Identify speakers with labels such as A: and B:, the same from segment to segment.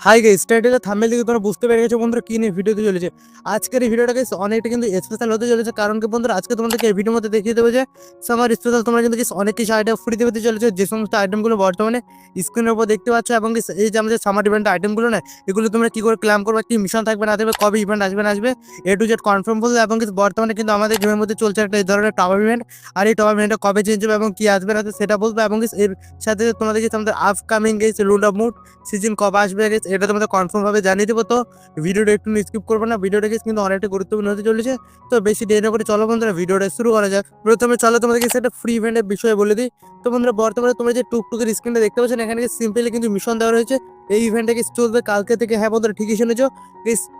A: Hi guys টাইটেলে thumbnail থেকে তোমরা বুঝতে পেরে গেছো বন্ধুরা কি নিয়ে ভিডিওতে চলেছে। আজকের এই ভিডিওটা গাইস অনেকটা কিন্তু স্পেশাল হতে চলেছে কারণ কি বন্ধুরা আজকে তোমাদেরকে এই ভিডিওর মধ্যে দেখিয়ে দেবো যে সামার স্পেশাল তোমরা কিন্তু অনেক কিছু আইটেম ফ্রিতে পেতে চলেছে। যে সমস্ত আইটেমগুলো বর্তমানে স্ক্রিনের উপর দেখতে পাচ্ছ এবং এই যে আমাদের সামার ইভেন্ট আইটেমগুলো না, এগুলো তোমরা কি করে ক্লাম করবে, কি মিশন থাকবে, না থাকবে, কবে ইভেন্ট আসবে, না আসবে এ টু জেড কনফার্ম বলবে এবং guys বর্তমানে কিন্তু আমাদের গেমের মধ্যে চলছে একটা এই ধরনের টাওয়ার ইভেন্ট আর এই টাওয়ার ইভেন্টটা কবে চেঞ্জ হবে এবং কি আসবে, না সেটা বলব এবং এর সাথে তোমাদের আমাদের আপকামিং গেছে রুল অফ মুড সিজন কবে আসবে guys, এটা তোমাদের কনফার্ম ভাবে জানিয়ে দেবো। তো ভিডিওটা একটু স্কিপ করব না ভিডিওটা কিন্তু অনেকটা গুরুত্বপূর্ণ হতে চলেছে। তো বেশি দেরি না করে চলো বন্ধুরা ভিডিওটা শুরু করা যাক। প্রথমে চলো তোমাদেরকে সেটা ফ্রি ইভেন্টের বিষয়ে বলে দিই। তো বন্ধুরা বর্তমানে তোমরা যে টুকটুকের স্ক্রিনটা দেখতে পাচ্ছ এখানে সিম্পলি কিন্তু মিশন দেওয়া রয়েছে। এই ইভেন্টটা কি চলবে কালকে থেকে হ্যাঁ বন্ধুরা ঠিকই শুনেছো।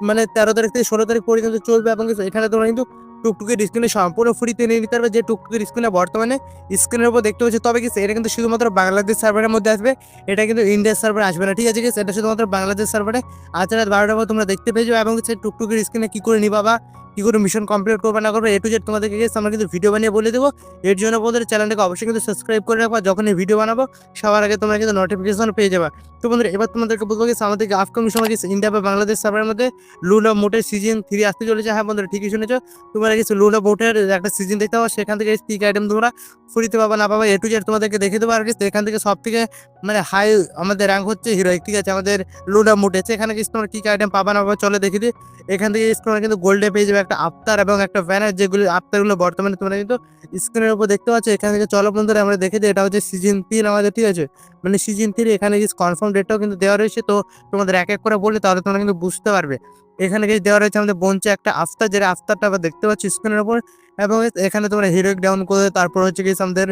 A: মানে তেরো তারিখ থেকে ষোলো তারিখ পর্যন্ত চলবে এবং এখানে তোমরা কিন্তু টুকটুকের স্ক্রিনে সম্পূর্ণ ফ্রিতে নিয়ে নিতে পারবে। যে টুকটুকের স্ক্রিনে বর্তমানে স্ক্রিনের উপর দেখতে পাচ্ছি, তবে কি এটা কিন্তু শুধুমাত্র বাংলাদেশ সার্ভারের মধ্যে আসবে। এটা কিন্তু ইন্ডিয়ার সার্ভারে আসবে না, ঠিক আছে? এটা শুধুমাত্র বাংলাদেশ সার্ভারে আজ রাত বারোটার পর তোমরা দেখতে পেয়ে যাবে এবং সেই টুকটুকের স্ক্রিনে কী করে নিবা বা কি করে মিশন কমপ্লিট করবে না করবে এ টু জেড তোমাদেরকে গেছে আমরা কিন্তু ভিডিও বানিয়ে বলে দেবো। এর জন্য তোমাদের চ্যানেলটাকে অবশ্যই কিন্তু সাবস্ক্রাইব করে রাখবা। যখনই ভিডিও বানাবো, সবার আগে তোমরা কিন্তু নোটিফিকেশন পেয়ে যাবে। তো বন্ধুরা, এবার তোমাদেরকে বলব গেছে আমাদের আপকামিং সময় গেছে ইন্ডিয়া বা বাংলাদেশ সার্ভারের মধ্যে লুল মোটের সিজন থ্রি আসতে চলেছে। হ্যাঁ বন্ধুরা, ঠিকই শুনেছো। তোমরা গেছো লুল মোটের একটা সিজন দেখতে পাবো। সেখান থেকে স্পিক আইটেম তোমরা ফ্রিতে পাবা, না পাবা এ টু জেড তোমাদেরকে দেখে দেবো আর কি এখান থেকে সব থেকে মানে হাই আমাদের র্যাঙ্ক হচ্ছে হিরোইক ঠিক আছে, আমাদের লুল অফ এখানে সেখানে গেছে কী কি আইটেম পাবা, না পাবা, চলে দেখে দিই। এখান থেকে তোমরা কিন্তু গোল্ডে পেয়ে যাবে একটা আফতার এবং একটা ব্যানার যেগুলো আফতারগুলো বর্তমানে তোমরা কিন্তু স্ক্রিনের উপর দেখতে পাচ্ছ। এখান থেকে চলো বন্ধুরা, আমরা দেখে দিই। এটা হচ্ছে সিজন তিন আমাদের, ঠিক আছে? মানে সিজন থ্রি এখানে কনফার্ম ডেটটাও কিন্তু দেওয়া রয়েছে। তো তোমাদের এক এক করে বললে তাহলে তোমরা কিন্তু বুঝতে পারবে। এখানে কিছু দেওয়া রয়েছে আমাদের বঞ্চে একটা আফতার, যেটা আফতারটা আমরা দেখতে পাচ্ছি স্ক্রিনের উপর। এবং এখানে তোমরা হিরোইক ডাউন করে, তারপর হচ্ছে কি আমাদের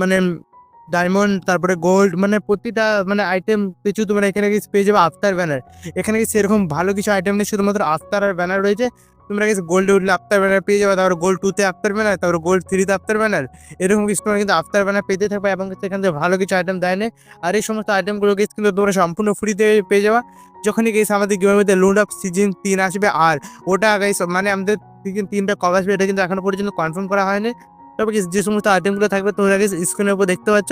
A: মানে ডায়মন্ড তারপরে গোল্ড মানে প্রতিটা মানে আইটেম কিছু তোমরা এখানে কি পেয়ে যাবে আফতার ব্যানার এখানে কি সেরকম ভালো কিছু আইটেম নেই, শুধুমাত্র আফতার আর ব্যানার রয়েছে। তোমরা কিছু গোল্ডে উঠলে আফতার ব্যানার পেয়ে যাবে, তারপর গোল্ড টুতে আফতার ব্যানার তারপর গোল্ড থ্রিতে আফতার ব্যানার এরকম কিছু তোমরা কিন্তু আফতার ব্যানার পেতে থাকবে এবং সেখান থেকে ভালো কিছু আইটেম দেয় না আর এই সমস্ত আইটেমগুলো কিন্তু তোমরা সম্পূর্ণ ফ্রিতে পেয়ে যাবা। যখনই গেছ আমাদের গেমের মধ্যে লোড আপ সিজন তিন আসবে, আর ওটা গাইস মানে আমাদের সিজন তিনটা কবে আসবে, এটা কিন্তু এখনও পর্যন্ত কনফার্ম করা হয়নি। তবে যে সমস্ত আইটেমগুলো থাকবে তোমরা গেছ স্ক্রিনের উপর দেখতে পাচ্ছ।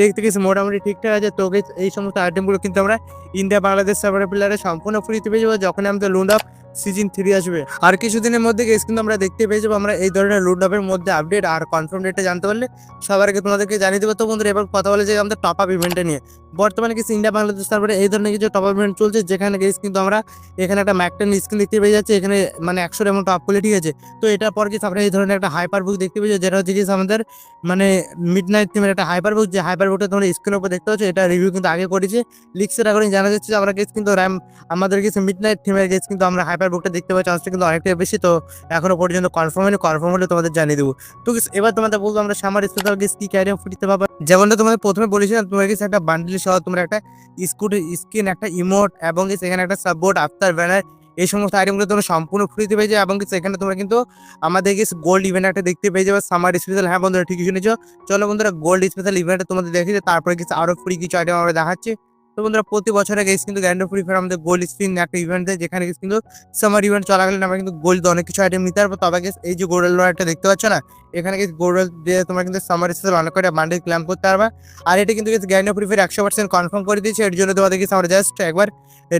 A: দেখতে গেছি মোটামুটি ঠিকঠাক আছে। তো এই সমস্ত আইটেমগুলো কিন্তু আমরা ইন্ডিয়া বাংলাদেশ সার্ভার প্লেয়ারে সম্পূর্ণ ফ্রিতে পেয়ে যাব। যখন আমাদের লোড আপ সিজন থ্রি আসবে। আর কিছুদিনের মধ্যে গেস কিন্তু আমরা দেখতে পেয়ে যাব আমরা এই ধরনের লোড আপের মধ্যে আপডেট আর কনফার্ম ডেটটা জানতে পারলে সবার আগে তোমাদেরকে জানিয়ে দেবো। তো বন্ধুরা, এবার কথা বলে যে আমাদের টপ আপ ইভেন্টটা নিয়ে। বর্তমানে কিছু ইন্ডিয়া বাংলাদেশ সার্ভারে এই ধরনের কিছু টপ আপ ইভেন্ট চলছে, যেখানে গেস কিন্তু আমরা এখানে একটা ম্যাকটেন স্ক্রিন দেখতে পেয়ে যাচ্ছি, এখানে মানে একশোর এমন টপ করলে ঠিক আছে। তো এটার পর কিছু আমরা এই ধরনের একটা হাইপার বুক দেখতে পেয়েছি যেটা হচ্ছে গিয়ে আমাদের মানে মিড নাইট থিমের একটা হাইপার বুক যে হাইপার বুকটা তোমরা স্ক্রিনের উপর দেখতে পাচ্ছ, এটা রিভিউ কিন্তু আগে করেছি। লিক্সের আগে জানা যাচ্ছে যে আমরা গেস কিন্তু র্যাম আমাদের কিছু মিড নাইট থিমের গেস কিন্তু আমরা হাইপার বুকটা দেখতে পাওয়ার চান্সটা কিন্তু অনেকটাই বেশি তো এখনও পর্যন্ত কনফার্ম হয়নি কনফার্ম হলে তোমাদের জানিয়ে দেবো। তো এবার তোমাদের বলব আমরা সামার স্পেশাল গেস কি ক্যারিয়ার ফুটিতে পাবো যেমনটা তোমাদের প্রথমে বলেছিলাম তোমার কাছে একটা বান্ডিল সহ তোমরা একটা স্কুটি স্ক্রিন একটা ইমোট এবং এখানে একটা সাপোর্ট আফতার ব্যানার এই সমস্ত আইটেমগুলো তোমরা সম্পূর্ণ ফ্রিতে পেয়ে যাবে এবং এখানে তোমরা কিন্তু আমাদের গোল্ড ইভেন্ট একটা দেখতে পেয়ে যাবে সামার স্পেশাল হ্যাঁ বন্ধুরা ঠিকই শুনেছো। চলো বন্ধুরা গোল্ড স্পেশাল ইভেন্টে তোমাদের দেখে দিই, তারপরে কিছু আরও ফ্রি কিছু আইটেম আমরা দেখাচ্ছি। তো বন্ধুরা, প্রতি বছরে গেস কিন্তু গ্র্যান্ড ফ্রি ফায়ার আমাদের গোল্ড স্পিন একটা ইভেন্ট দেয়, যেখানে কিন্তু সামার ইভেন্ট চলাকালীন আমরা কিন্তু গোল্ড অনেক কিছু আইটেম নিতে পারব। তবে এই যে গোল্ড একটা দেখতে পাচ্ছ না? এখানে গেস গোল্ড দিয়ে তোমরা কিন্তু সামার স্পেশাল অনেক কয়টা বান্ডেল ক্লাম করতে পারবা। আর এটা কিন্তু গেস গ্র্যান্ড ফ্রি ফায়ার একশো পার্সেন্ট কনফার্ম করে দিয়েছে। এর জন্য তোমাদের গেস আমরা জাস্ট একবার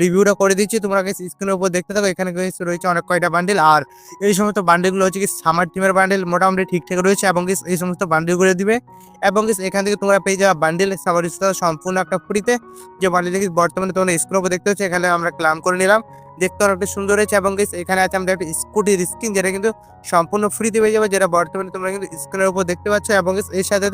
A: রিভিউটা করে দিচ্ছি। তোমরা গেস স্ক্রিনের উপর দেখতে থাকো, এখানে গেস রয়েছে অনেক কয়টা বান্ডেল আর এই সমস্ত বান্ডেলগুলো হচ্ছে কি সামার টিমের বান্ডেল মোটামুটি ঠিকঠাক রয়েছে। এবং এই সমস্ত বান্ডেলগুলো দিবে। এবং এখান থেকে তোমরা পেয়ে যাওয়া বান্ডেল সামার সম্পূর্ণ একটা ফ্রিতে যে বান্ডেল গেস বর্তমানে তোমরা স্ক্রিনের উপর দেখতে হচ্ছে এখানে আমরা ক্লাম করে নিলাম। দেখতে অনেকটা সুন্দর হয়েছে এবং এখানে আছে আমাদের একটা স্কুটির স্ক্রিন যেটা কিন্তু সম্পূর্ণ ফ্রিতে পেয়ে যাবে, যেটা বর্তমানে তোমরা কিন্তু স্ক্রিনের উপর দেখতে পাচ্ছ এবং এর সাথে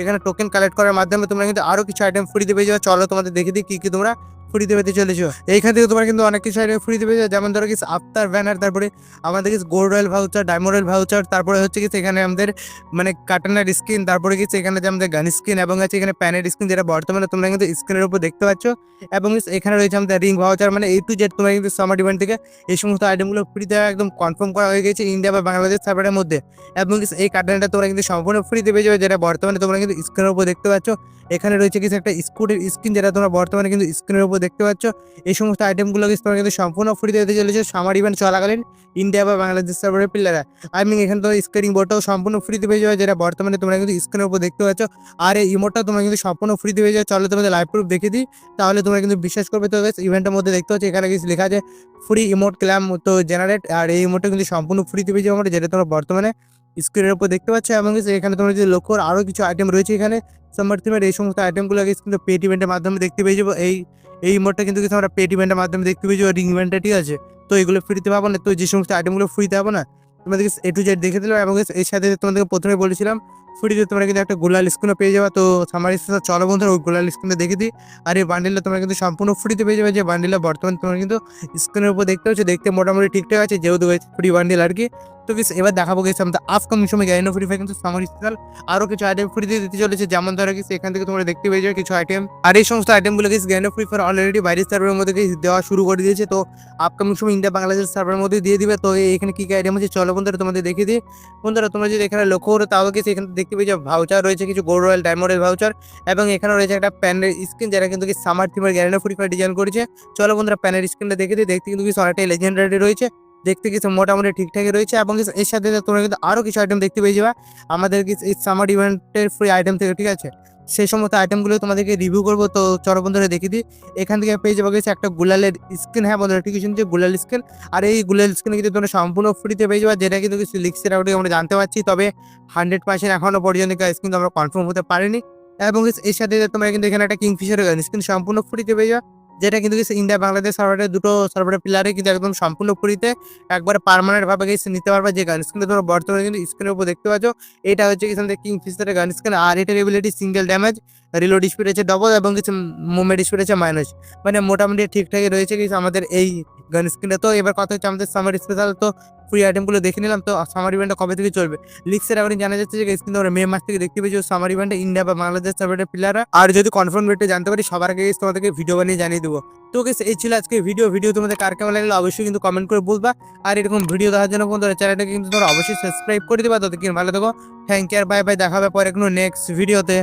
A: এখানে টোকেন কালেক্ট করার মাধ্যমে তোমরা কিন্তু আরও কিছু আইটেম ফ্রিতে পেয়ে যাবে। চলো তোমাদের দেখে দিই কি কি তোমরা ফ্রিতে পেতে চলেছো। এইখান থেকে তোমরা কিন্তু অনেক কিছু আইটেম ফ্রিতে পেয়ে যাবে। যেমন ধরো কিছু আফতার ব্যানার তারপরে আমাদের কিছু gold royale voucher diamond royale voucher তারপরে হচ্ছে কি এখানে আমাদের মানে কাটানার স্কিন তারপরে কিছু এখানে যে আমাদের গান স্কিন এবং আছে এখানে প্যানের স্কিন যেটা বর্তমানে তোমরা কিন্তু স্ক্রিনের উপর দেখতে পাচ্ছ। এবং এখানে রয়েছে আমাদের রিং ভাউচার মানে এই টু জেড তোমরা কিন্তু সামার ইভেন্ট থেকে এই সমস্ত আইটেমগুলো ফ্রি দেওয়া একদম কনফার্ম করা হয়ে গেছে ইন্ডিয়া বা বাংলাদেশ সার্ভারের মধ্যে। এবং এই কার্ডটা তোমরা কিন্তু সম্পূর্ণ ফ্রিতে পেয়ে যাবে, যেটা বর্তমানে তোমরা কিন্তু স্ক্রিনের উপর দেখতে পাচ্ছ। এখানে রয়েছে কিছু একটা স্কুটির স্ক্রিন যেটা তোমরা বর্তমানে কিন্তু স্ক্রিনের উপর দেখতে পাচ্ছ। এই সমস্ত আইটেমগুলো কিন্তু তোমরা কিন্তু সম্পূর্ণ ফ্রিতে দিতে চলেছে। সামার ইভেন্ট চলাকালীন ইন্ডিয়া বা বাংলাদেশ সার্ভারের প্লেয়াররা আই মিন এখানে তো স্ক্রিনিং বোর্ডটাও সম্পূর্ণ ফ্রিতে পেয়ে যাবে, যেটা বর্তমানে তোমরা কিন্তু স্ক্রিনের উপর দেখতে পাচ্ছ। আর এই ইমোটটা তোমরা কিন্তু সম্পূর্ণ ফ্রিতে পেয়ে যাবে। চলো তোমাদের লাইভ প্রুফ দেখে দিই। তাহলে তোমরা কিন্তু বিশ্বাস করবে তো ইভেন্টের মধ্যে দেখতে পাচ্ছ, এখানে কিছু লেখা আছে ফ্রি ইমোট ক্ল্যাম তো জেনারেট আর এই ইমোটটা কিন্তু সম্পূর্ণ ফ্রিতে পেয়ে যাবে যেটা তোমরা বর্তমানে স্ক্রিনের উপর দেখতে পাচ্ছ। এবং এখানে তোমরা যদি লক্ষ্য আরও কিছু আইটেম রয়েছে এখানে। সামার থিমের এই সমস্ত আইটেমগুলো কিন্তু পেট ইভেন্টের মাধ্যমে দেখতে পেয়ে যাব। এই এই ইমোটটা কিন্তু কিছু আমরা পেট ইভেন্টের মাধ্যমে দেখতে পেয়েছি ওই রিং ইভেন্টটা ঠিক আছে। তো এগুলো ফ্রিতে পাবো না, তো যে সমস্ত আইটেমগুলো ফ্রিতে পাবো না তোমাদেরকে এ টু জেড দেখে দিলাম এবং এর সাথে তোমাদেরকে প্রথমে বলেছিলাম ফ্রিতে তোমরা কিন্তু একটা গোলাল স্ক্রিনও পেয়ে যাবে। তো সামার চলো বন্ধুরা, ওই গোলাল স্ক্রিনটা দেখে দিই। আর এই বান্ডিলটা তোমরা কিন্তু সম্পূর্ণ ফ্রিতে পেয়ে যাবে। যে বান্ডিলটা বর্তমানে তোমরা কিন্তু স্ক্রিনের উপর দেখতে পাচ্ছ, দেখতে মোটামুটি ঠিকঠাক আছে, যেহেতু ফ্রি বান্ডিল আর কি। তো বেশ, এবার দেখাবো গেছে আমাদের আপকামিং সময় গ্যারিনো ফ্রি ফায়ার কিন্তু সামার স্পেশাল আরও কিছু আইটেম ফ্রিতে দিতে চলেছে, যেমন ধরো গেছে এখান থেকে তোমরা দেখতে পেয়ে যাবে কিছু আইটেম আর এই সমস্ত আইটেমগুলো গেছে গ্যারিনো ফ্রি ফায়ার অলরেডি বাইরের সার্ভারের মধ্যে দেওয়া শুরু করে দিয়েছে। তো আপকামিং সময় ইন্ডিয়া বাংলাদেশ সার্ভারের মধ্যে দিয়ে দিবে। তো এখানে কী কি আইটেম আছে চলো বন্ধুরা, তোমাদের দেখিয়ে দিই। বন্ধুরা, তোমরা যদি এখানে লক্ষ্য করো, তাও গেছে এখানে দেখতে পেয়ে যাবে ভাউচার রয়েছে কিছু গোল্ড রয়্যাল ডায়মন্ডের ভাউচার এবং এখানে রয়েছে একটা প্যানের স্ক্রিন যেটা কিন্তু কি সামার থিমের গ্যারিনো ফ্রি ফায়ার ডিজাইন করেছে। চলো বন্ধুরা প্যানের স্ক্রিনটা দেখে দিই, দেখতে কিন্তু কিছু অনেকটাই লেজেন্ডারি রয়েছে। দেখতে কিছু মোটামুটি ঠিকঠাকই রয়েছে এবং এর সাথে তোমরা কিন্তু আরও কিছু আইটেম দেখতে পেয়ে যাবে। আমাদের এই সামার ইভেন্টের ফ্রি আইটেম থেকে, ঠিক আছে? সেই সমস্ত আইটেমগুলো তোমাদেরকে রিভিউ করব। তো চলো বন্ধুরা দেখে দিই। এখান থেকে পেয়ে যাব গেছে একটা গুলালের স্ক্রিন হ্যাঁ বন্ধুরা ঠিক শুনছে, গুলাল স্ক্রিন আর এই গুলাল স্ক্রিন কিন্তু তোমরা সম্পূর্ণ ফ্রিতে পেয়ে যাবে, যেটা কিন্তু কিছু লিক্সের আউটে আমরা জানতে পারছি। তবে হান্ড্রেড পার্সেন্ট এখনও পর্যন্ত স্ক্রিন আমরা কনফার্ম হতে পারিনি। এবং এর সাথে তোমরা কিন্তু এখানে একটা কিংফিশার স্ক্রিন সম্পূর্ণ ফ্রিতে পেয়ে যাবে। যেটা কিন্তু গেছে ইন্ডিয়া বাংলাদেশ সার্ভারের দুটো সার্ভারের প্লেয়ারে কিন্তু একদম সম্পূর্ণ ফ্রিতে একবারে পারমানেন্টভাবে গেছে নিতে পারবে যে গান স্ক্রিনে তোমরা বর্তমানে কিন্তু স্ক্রিনের উপর দেখতে পাচ্ছ, এটা হচ্ছে থেকে কিং ফিসারের গান স্ক্রিন আর এটার ability single damage reload speed আছে ডবল এবং কিছু মুভমেন্ট স্পিড আছে মাইনাস মানে মোটামুটি ঠিকঠাকই রয়েছে কিছু আমাদের এই গান স্ক্রিনে তো এবার কথা হচ্ছে আমাদের সামার স্পেশাল তো ফ্রি আইটেমগুলো দেখে নিলাম, তো সামার ইভেন্টটা কবে থেকে চলবে? লিক্সের এখন জানা যাচ্ছে যে স্ক্রিনে মে মাস থেকে দেখতে পেয়েছি সামার ইভেন্টে ইন্ডিয়া বা বাংলাদেশ সার্ভারের প্লেয়াররা আর যদি কনফার্ম রেটে জানতে পারি, সবার আগে তোমাদেরকে ভিডিও বানিয়ে জানিয়ে দেবো। তো guys, এই ছিল আজকে ভিডিও ভিডিও তোমাদের কার কেমন লাগল অবশ্যই কিন্তু কমেন্ট করে বলবা। আর এরকম ভিডিও দেখার জন্য বন্ধুরা চ্যানেলটাকে কিন্তু তোমরা অবশ্যই সাবস্ক্রাইব করে দিবা। ততক্ষণ ভালো থেকো। থ্যাংক ইউ আর বাই বাই দেখা হবে পরে কোনো নেক্সট ভিডিওতে